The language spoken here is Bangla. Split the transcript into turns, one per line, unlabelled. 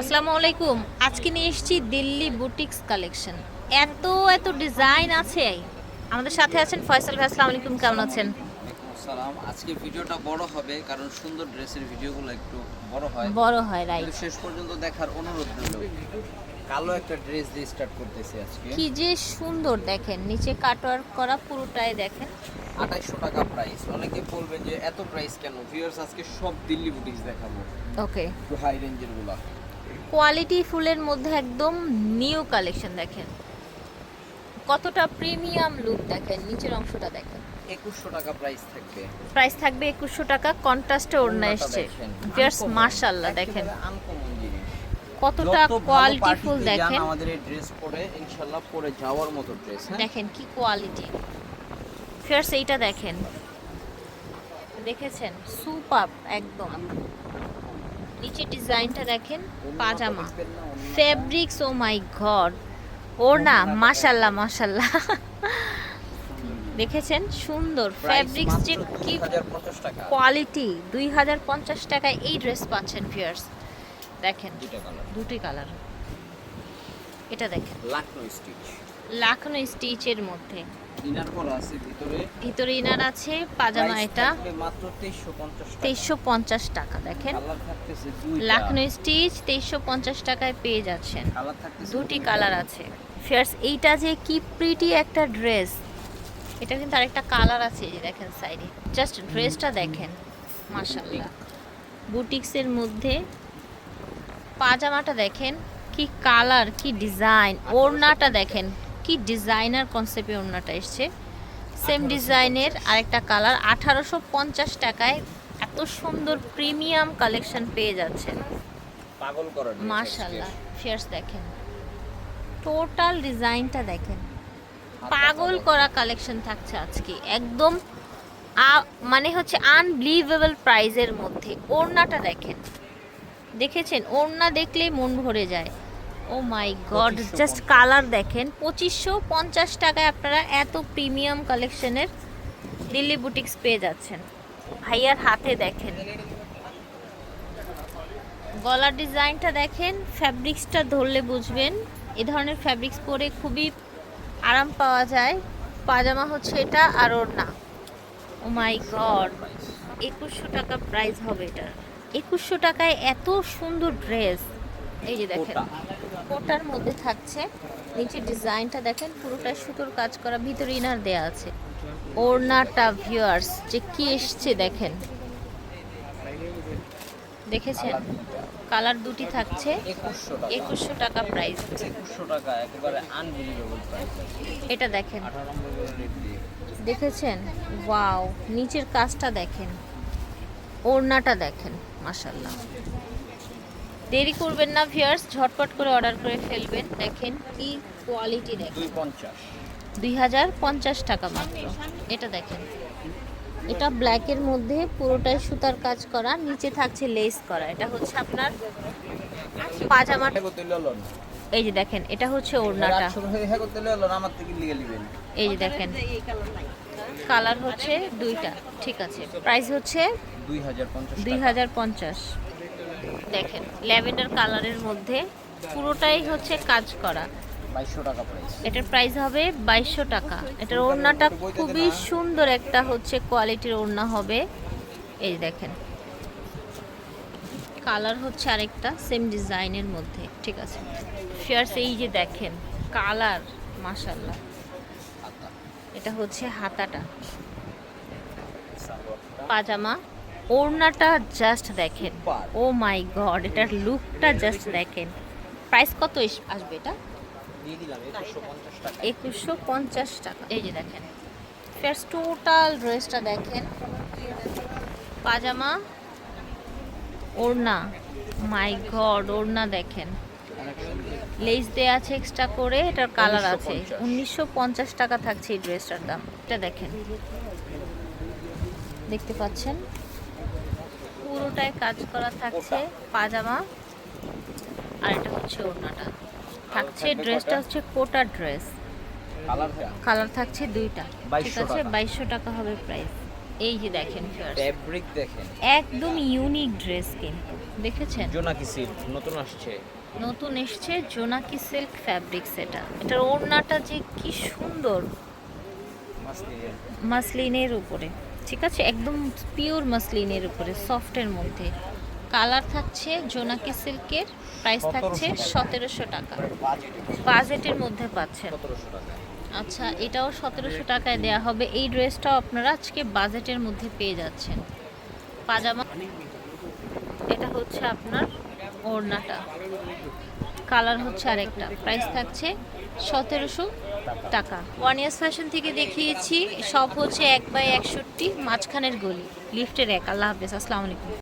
আসসালামু আলাইকুম। আজকে নিয়ে এসেছি দিল্লি বুটিক্স কালেকশন। এত এত ডিজাইন আছে। আমাদের সাথে আছেন ফয়সাল ভাই আসসালামু আলাইকুম কেমন আছেন?
সালাম আজকে ভিডিওটা বড় হবে কারণ সুন্দর ড্রেসের ভিডিওগুলো একটু বড় হয়।
বড় হয় রাইট
শেষ পর্যন্ত দেখার অনুরোধ রইল। কালো একটা ড্রেস দিয়ে স্টার্ট করতেছি আজকে।
কি যে সুন্দর দেখেন নিচে কাটওয়ার্ক করা পুরোটাই দেখেন।
আঠাইশশো টাকা প্রাইস অনেকে বলবেন যে এত প্রাইস কেন? ভিউয়ার্স আজকে সব দিল্লি বুটিক্স দেখাবো।
ওকে
হাই রেঞ্জেরগুলা।
কোয়ালিটি ফুলের মধ্যে একদম নিউ কালেকশন দেখেন। কতটা প্রিমিয়াম লুক দেখেন নিচের অংশটা দেখেন।
একুশশো টাকা প্রাইস থাকবে।
প্রাইস থাকবে একুশশো টাকা কন্ট্রাস্টে ওড়না এসছে। জাস্ট মার্শাল্লাহ দেখেন। কতটা কোয়ালিটি ফুল দেখেন।
আমাদের এই ড্রেস পরে ইনশাআল্লাহ পরে যাওয়ার মতো ড্রেস হ্যাঁ?
দেখেন কি কোয়ালিটি ফিয়ার্স এইটা দেখেন। দেখেছেন? সুপার একদম। নিচে ডিজাইনটা দেখেন পাজামা। Fabrics O my god. ওর না মাশাল্লাহ মাশাল্লাহ। দেখেছেন? সুন্দর। ফেব্রিক্স যে কি কোয়ালিটি দুই হাজার পঞ্চাশ টাকায় এই ড্রেস পাচ্ছেন ফিয়ার্স দেখেন দুটি কালার এটা দেখেন।
লাকনো স্টিচ
লাখনো স্টিচের মধ্যে।
ইনার করা আছে ভিতরে।
ভিতরে ইনার আছে পাজামা এটা।
মাত্র 2350 টাকা।
তেইশশো পঞ্চাশ টাকা দেখেন। লাখনো স্টিচ তেইশশো পঞ্চাশ টাকায় পেয়ে যাচ্ছেন। দুটি কালার আছে। ফিয়ার্স এইটা যে কি প্রিটি একটা ড্রেস এটা কিন্তু আরেকটা কালার আছে যে দেখেন সাইডে। জাস্ট ড্রেসটা দেখেন। মাশাল্লাহ বুটিক্সের মধ্যে পাজামাটা দেখেন কি কালার কি ডিজাইন ওড়নাটা দেখেন। কি ডিজাইনার কনসেপ্টে ওড়নাটা এসছে? সেম ডিজাইনের আরেকটা কালার আঠারোশো পঞ্চাশ টাকায় এত সুন্দর প্রিমিয়াম কালেকশন পেয়ে যাচ্ছেন।
পাগল
ফিয়ার্স দেখেন। টোটাল ডিজাইনটা দেখেন। পাগল
পাগল।
করা কালেকশন থাকছে আজকে। একদম মানে হচ্ছে আনবিলিভেবল প্রাইজের মধ্যে। ওড়নাটা দেখেন। দেখেছেন? ওড়না দেখলেই মন ভরে যায়। Oh my god just colour দেখেন। পঁচিশশো পঞ্চাশ টাকায় আপনারা এত প্রিমিয়াম কালেকশনের দিল্লি বুটিক্স পেয়ে যাচ্ছেন। ভাইয়ার হাতে দেখেন। গলার ডিজাইনটা দেখেন ফ্যাব্রিক্সটা ধরলে বুঝবেন। এ ধরনের ফ্যাব্রিক্স পরে খুবই আরাম পাওয়া যায়। পাজামা হচ্ছে এটা আর ওর না ও মাই গড একুশশো টাকা প্রাইস হবে এটা একুশশো টাকায় এত সুন্দর ড্রেস এই যে দেখেন। কোটার মধ্যে থাকছে। নিচে ডিজাইনটা দেখেন পুরোটা সুতোর কাজ করা ভিতরে ইনার দেয়া আছে। ওড়নাটা ভিউয়ার্স যে কি এসছে দেখেন। দেখেছেন? কালার দুটি থাকছে।
2100
একুশশো টাকা প্রাইস
2100 টাকা একেবারে
এটা দেখেন।
18 নম্বর রেট দিয়ে
দেখেছেন? ওয়াও নিচের কাজটা দেখেন। ওড়নাটা দেখেন মাশাল্লাহ দেরি করবেন না ভিউয়ার্স ঝটপট করে অর্ডার করে ফেলবেন। দেখেন কি কোয়ালিটি দেখেন।
250
দুই হাজার পঞ্চাশ টাকা মাত্র। এটা দেখেন। এটা ব্ল্যাকের মধ্যে পুরোটাই সুতার কাজ করা নিচে থাকছে লেস করা। এটা হচ্ছে আপনার পাজামা
হ্যাঁ করতে ললন
এই যে দেখেন এটা হচ্ছে ওড়নাটা।
800 হয়ে হ্যাঁ করতে ললন আমার থেকে লিগে নেবেন।
এই যে দেখেন। কালার হচ্ছে দুইটা ঠিক আছে। প্রাইস হচ্ছে
2050
দুই হাজার পঞ্চাশ। দেখেন ল্যাভেন্ডার কালারের মধ্যে পুরোটাই হচ্ছে কাজ করা।
2200
এটার প্রাইস হবে বাইশশো টাকা। এটার ওড়নাটা খুবই সুন্দর একটা হচ্ছে কোয়ালিটির ওড়না হবে। এই দেখেন। কালার হচ্ছে আরেকটা সেম ডিজাইনের মধ্যে ঠিক আছে। ফিয়ার্স এই যে দেখেন কালার মাশাল্লাহ এটা হচ্ছে হাতাটা। পাজামা। ওড়নাটা জাস্ট দেখেন। ও মাই গড এটার লুকটা জাস্ট দেখেন। প্রাইস কত এস- আসবে এটা?
দিয়ে দিলাম 2150 টাকা।
একুশশো পঞ্চাশ টাকা। এই যে দেখেন। ফার্স্ট টোটাল ড্রেসটা দেখেন। পাজামা ওড়না। মাই গড ওড়না দেখেন। লেস দেয়া আছে এক্সট্রা করে এটার কালার আছে। উনিশশো পঞ্চাশ। টাকা থাকছে এই ড্রেসটার দাম। এটা দেখেন। দেখতে পাচ্ছেন? পুরোটাই কাজ করা থাকছে পাজামা। আর এটা হচ্ছে ওড়নাটা। থাকছে ড্রেসটা হচ্ছে কোটা ড্রেস কালার থাকছে? দুইটা। ঠিক আছে। বাইশশো টাকা হবে প্রাইস এই যে দেখেন
ফ্যাব্রিক দেখেন।
একদম ইউনিক ড্রেস কিন্তু। দেখেছেন?
জোনাকি সিল্ক নতুন আসছে।
নতুন এসছে জোনাকি সিল্ক ফ্যাব্রিক্স এটা এটার ওড়নাটা যে কি সুন্দর।
মাসলিনের
উপরে। ঠিক আছে? একদম পিওর মাসলিনের উপরে সফটের মধ্যে। কালার থাকছে জোনাকি সিল্কের প্রাইস থাকছে সতেরোশো টাকা।
বাজেট
বাজেটের মধ্যে পাচ্ছেন। আচ্ছা এটাও সতেরোশো টাকায় দেওয়া হবে। এই ড্রেসটাও আপনারা আজকে বাজেটের মধ্যে পেয়ে যাচ্ছেন। পাজামা এটা হচ্ছে আপনার ওড়নাটা। কালার হচ্ছে আরেকটা। প্রাইস থাকছে সতেরোশো টাকা। ওয়ান ইয়ার্স ফ্যাশন থেকে দেখিয়েছি, সব হচ্ছে এক বাই একষট্টি, মাঝখানের গলি। লিফটের এক, আল্লাহ হাফেজ, আসসালামু আলাইকুম।